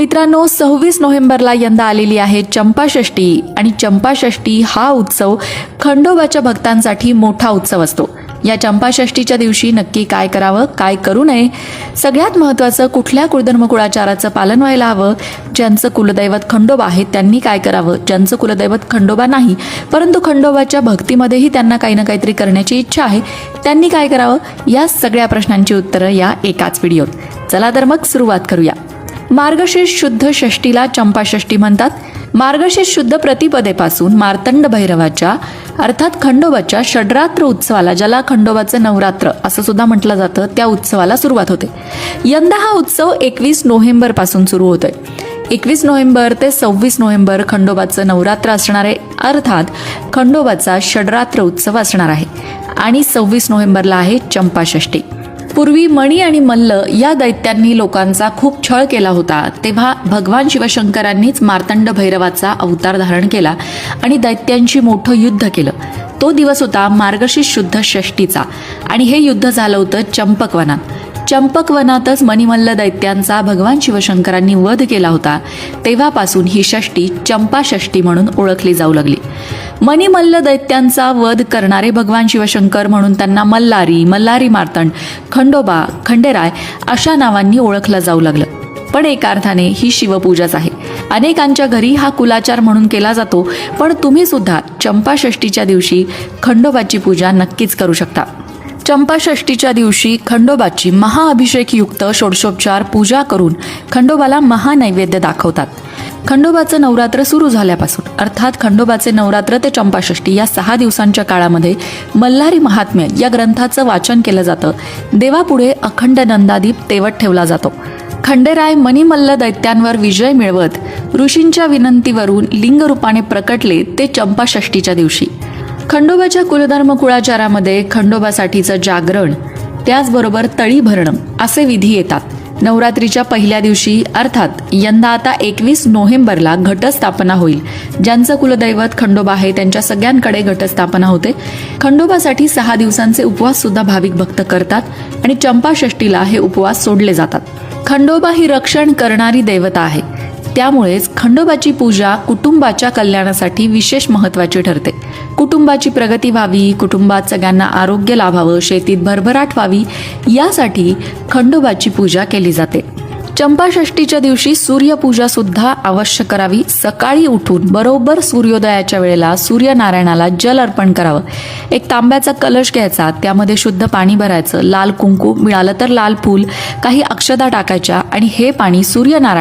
मित्रांनो सव्वीस नोव्हेंबरला यंदा आलेली आहे चंपाषष्ठी आणि चंपाषष्ठी हा उत्सव खंडोबाच्या भक्तांसाठी मोठा उत्सव असतो. या चंपाषष्ठीच्या दिवशी नक्की काय करावं काय करू नये सगळ्यात महत्त्वाचं कुठल्या कुळधर्म कुळाचाराचं पालन व्हायला हवं ज्यांचं कुलदैवत खंडोबा आहे त्यांनी काय करावं ज्यांचं कुलदैवत खंडोबा नाही परंतु खंडोबाच्या भक्तीमध्येही त्यांना काही ना काहीतरी करण्याची इच्छा आहे त्यांनी काय करावं या सगळ्या प्रश्नांची उत्तरं या एकाच व्हिडिओत. चला तर मग सुरुवात करूया. मार्गशीर्ष शुद्ध षष्टीला चंपाषष्ठी म्हणतात. मार्गशीर्ष शुद्ध प्रतिपदेपासून मार्तंड भैरवाच्या अर्थात खंडोबाच्या षड्रात्र उत्सवाला ज्याला खंडोबाचं नवरात्र असं सुद्धा म्हटलं जातं त्या उत्सवाला सुरुवात होते. यंदा हा उत्सव एकवीस नोव्हेंबरपासून सुरू होतोय. एकवीस नोव्हेंबर ते सव्वीस नोव्हेंबर खंडोबाचं नवरात्र असणार आहे. अर्थात खंडोबाचा षड्रात्र उत्सव असणार आहे. आणि सव्वीस नोव्हेंबरला आहे चंपाषष्ठी पूर्वी मणी आणि मल्ल या दैत्यांनी लोकांचा खूप छळ केला होता. तेव्हा भगवान शिवशंकरांनीच मार्तंड भैरवाचा अवतार धारण केला आणि दैत्यांशी मोठं युद्ध केलं. तो दिवस होता मार्गशीर्ष शुद्ध षष्टीचा आणि हे युद्ध झालं होतं चंपकवनात. चंपकवनातच मणिमल्ल दैत्यांचा भगवान शिवशंकरांनी वध केला होता. तेव्हापासून ही षष्टी चंपाषष्ठी म्हणून ओळखली जाऊ लागली. मणिमल्ल दैत्यांचा वध करणारे भगवान शिवशंकर म्हणून त्यांना मल्लारी मल्लारी मार्तंड खंडोबा खंडेराय अशा नावांनी ओळखलं जाऊ लागलं. पण एका अर्थाने ही शिवपूजाच आहे. अनेकांच्या घरी हा कुलाचार म्हणून केला जातो पण तुम्ही सुद्धा चंपाषष्टीच्या दिवशी खंडोबाची पूजा नक्कीच करू शकता. चंपाषष्टीच्या दिवशी खंडोबाची महाअभिषेकयुक्त षोडशोपचार पूजा करून खंडोबाला महानैवेद्य दाखवतात. खंडोबाचं नवरात्र सुरू झाल्यापासून अर्थात खंडोबाचे नवरात्र ते चंपाषष्ठी या सहा दिवसांच्या काळामध्ये मल्हारी महात्म्य या ग्रंथाचं वाचन केलं जातं. देवापुढे अखंड नंदादीप तेवत ठेवला जातो. खंडेराय मणिमल्ल दैत्यांवर विजय मिळवत ऋषींच्या विनंतीवरून लिंगरूपाने प्रकटले ते चंपाषष्टीच्या दिवशी. खंडोबाच्या कुलधर्म कुळाचारामध्ये खंडोबासाठीचं जागरण त्याचबरोबर तळी भरणं असे विधी येतात. नवरात्रीच्या पहिल्या दिवशी अर्थात यंदा आता एकवीस नोव्हेंबरला घटस्थापना होईल ज्यांचं कुलदैवत खंडोबा आहे त्यांच्या सगळ्यांकडे घटस्थापना होते. खंडोबासाठी सहा दिवसांचे उपवास सुद्धा भाविक भक्त करतात आणि चंपाषष्टीला हे उपवास सोडले जातात. खंडोबा ही रक्षण करणारी दैवता आहे. त्यामुळेच खंडोबाची पूजा कुटुंबाच्या कल्याणासाठी विशेष महत्त्वाची ठरते. कुटुंबाची प्रगती व्हावी कुटुंबात सगळ्यांना आरोग्य लाभावं शेतीत भरभराट व्हावी यासाठी खंडोबाची पूजा केली जाते. चंपाषष्टीच्या दिवशी सूर्यपूजा सुद्धा अवश्य करावी. सकाळी उठून बरोबर सूर्योदयाच्या वेळेला सूर्यनारायणाला जल अर्पण करावं. एक तांब्याचा कलश घ्यायचा त्यामध्ये शुद्ध पाणी भरायचं. लाल कुंकू मिळालं तर लाल फूल काही अक्षदा टाकायच्या आणि हे पाणी सूर्यनारायण